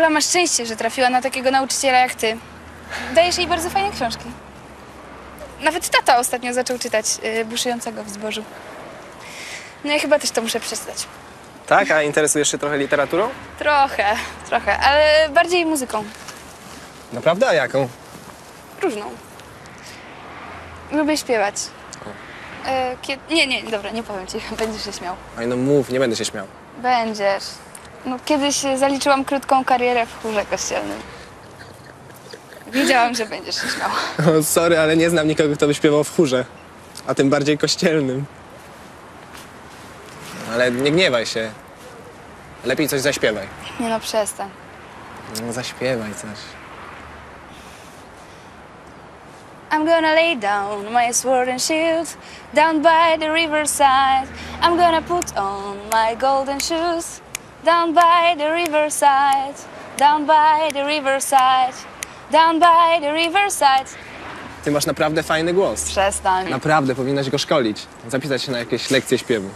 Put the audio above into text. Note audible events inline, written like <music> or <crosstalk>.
Ola ma szczęście, że trafiła na takiego nauczyciela jak ty. Dajesz jej bardzo fajne książki. Nawet tata ostatnio zaczął czytać y, Buszującego w zbożu. No ja chyba też to muszę przeczytać. Tak? A interesujesz się trochę literaturą? Trochę, trochę, ale bardziej muzyką. Naprawdę? A jaką? Różną. Lubię śpiewać. E. Nie, nie, dobra, nie powiem ci, <laughs> będziesz się śmiał. Oj, no mów, nie będę się śmiał. Będziesz. No, kiedyś zaliczyłam krótką karierę w chórze kościelnym. Wiedziałam, że będziesz się śmiał. <laughs> O, sorry, ale nie znam nikogo, kto by śpiewał w chórze. A tym bardziej kościelnym. Ale nie gniewaj się. Lepiej coś zaśpiewaj. Nie no, przestań. No, zaśpiewaj coś. I'm gonna lay down my sword and shield down by the riverside. I'm gonna put on my golden shoes down by the riverside. Down by the riverside. Down by the riverside. Ty masz naprawdę fajny głos. Przestań. Naprawdę, powinnaś go szkolić. Zapisać się na jakieś lekcje śpiewu.